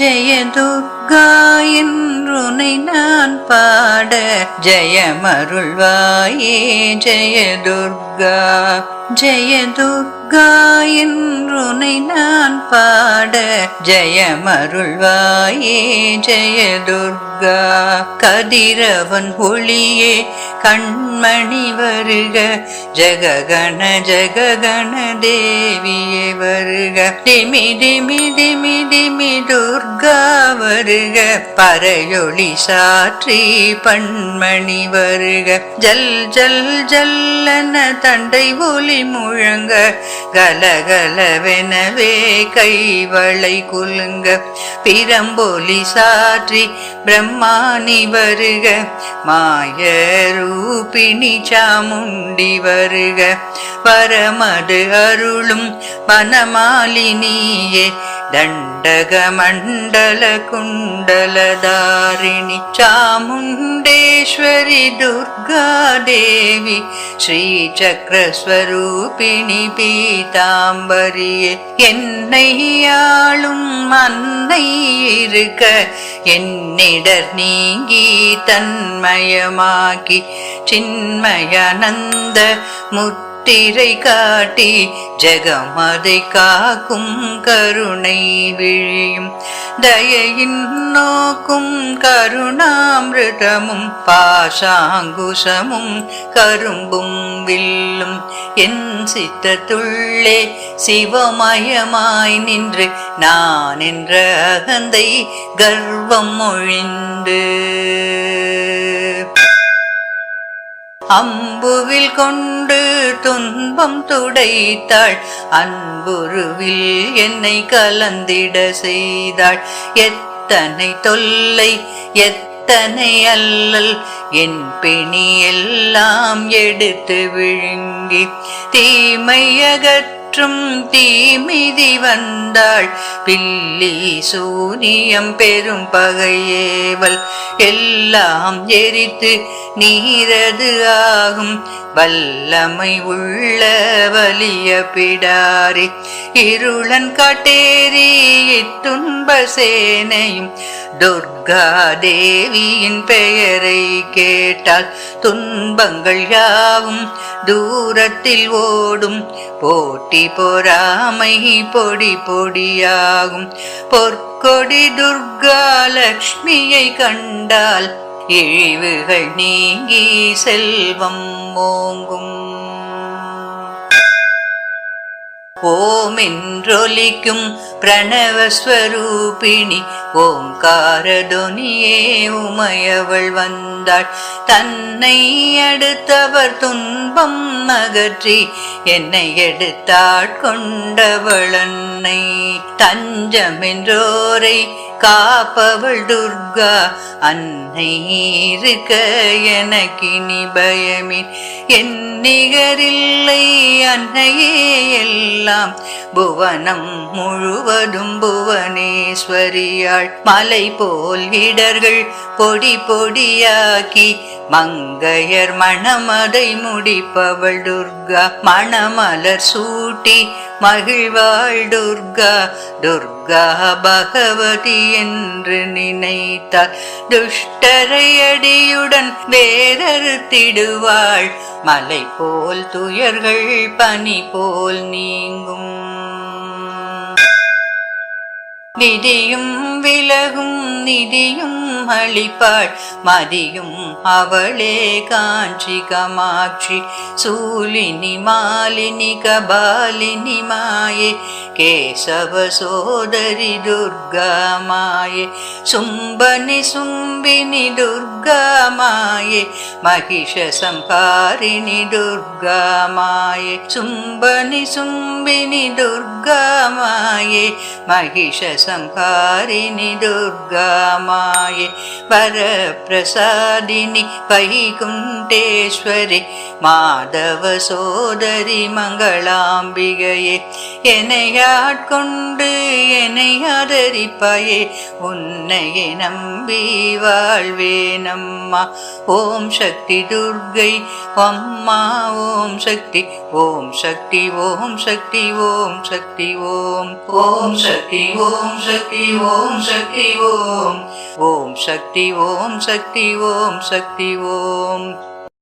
ஜெய துர்கா என்றுனை நான் பாட ஜெயமருள்வாயே ஜெய துர்கா ஜெய துர்கா என்றுனை நான் பாட ஜெயமருள்வாயே ஜெய துர்கா கதிரவன் ஒளியே கண்மணி வருக. ஜககண ஜககண தேவியே வருக. டிமி டிமி டிமி டிமி துர்கா. வருக பறையொளி சாற்றி பண்மணி வருக. ஜல் ஜல் ஜல்லன தண்டை ஒலி முழங்க கலகலவெனவே கைவளை குலுங்க. பிரம்பொலி சாற்றி பிரம்மாணி வருக மாய ரூபிணி சாமுண்டி வருக. வரமது அருளும் வனமாலினியே தண்டக மண்டல குண்டலதாரிணி சாமுண்டேஸ்வரி துர்கா தேவி ஸ்ரீ சக்கரஸ்வரூபிணி பீதாம்பரியே என்னை ஆளும் அன்னை இருக்க என்னிடர் நீங்கி தன்மயமாக்கி சின்மயானந்த முத் முத்திரை காட்டி ஜெகமதை காக்கும் கருணை விழியும். தயையின் நோக்கும் கருணாமிருதமும் பாசாங்குசமும் கரும்பும் வில்லும். என் சித்தத்துள்ளே சிவமயமாய் நின்று நான் என்ற அகந்தை கர்வம் ஒழிந்து. அம்புவில் கொண்டு துன்பம் துடைத்தாள். அன்புருவில் என்னை கலந்திட செய்தாள். எத்தனை தொல்லை எத்தனை அல்லல். என் பிணி எல்லாம் எடுத்து விழுங்கி தீமையகற்றும் மற்றும் தீமிதி வந்தாள். பில்லி சூனியம் பெரும் பகையேவல். எல்லாம் எரித்து நீரது ஆகும். வல்லமை உள்ள வலிய பிடாரி இருளன் காட்டேரி இத்துன்ப சேனையும். துர்கா தேவியின் பெயரை கேட்டால் துன்பங்கள் யாவும் தூரத்தில் ஓடும். போட்டி பொறாமை பொடி பொடியாகும். பொற்கொடி துர்கா லக்ஷ்மியை கண்டால் இழிவுகள் நீங்கி செல்வம். ஓங்கும். ஓமென்றொலிக்கும் பிரணவஸ்வரூபிணி ஓங்காரதொனியே உமையவள் வந்தாள். தன்னை அடுத்தவர் துன்பம் அகற்றி என்னை எடுத்தாட்கொண்டவள் தன்னை தஞ்சமென்றோரை காப்பவள் துர்கா. அன்னை இருக்க எனக்கினி பயமின் என் நிகரில்லை அன்னையே எல்லாம். புவனம் முழுவதும் புவனேஸ்வரியாள். மலை போல் இடர்கள் பொடி பொடியாக்கி. மங்கையர் மணமதை முடிப்பவள் துர்கா. மணமலர் சூட்டி மகிழ்வாள் துர்கா துர்கா பகவதி என்று நினைத்தார் துஷ்டரை அடியுடன் வேறறுத்திடுவாள் மலை போல் துயர்கள் பனி போல் நீங்கும். വിധിയും വിലകും നിധിയും അളിപ്പാൾ. മതിയും അവളെ കാഞ്ചികമാക്ഷി സൂലിനി മാലിനി കബാലിനി മായെ. കേശവ സോദരി ദുർഗമായെ. സുംബനി സുംബിനി ദുർഗമായെ. മഹിഷ സംഹാരിണി ദുർഗമായെ. സുംബനി സുംബിനി ദുർഗമാ மாயே சும்பனி சும்பினி துர்கா மாயே மகிஷ சம்ஹாரிணி மாதவ சோதரி மங்களாம்பிகையே என்னையாட்கொண்டு என்னை ஆதரிப்பாயே உன்னையே நம்பி வாழ்வேனம்மா ஓம் சக்தி துர்கை அம்மா ஓம் சக்தி ஓம் சக்தி ஓம் சக்தி ஓம் சக்தி ஓம் ஓம் சக்தி ஓம் சக்தி ஓம் சக்தி ஓம் ஓம் சக்தி ஓம் சக்தி ஓம் சக்தி ஓம்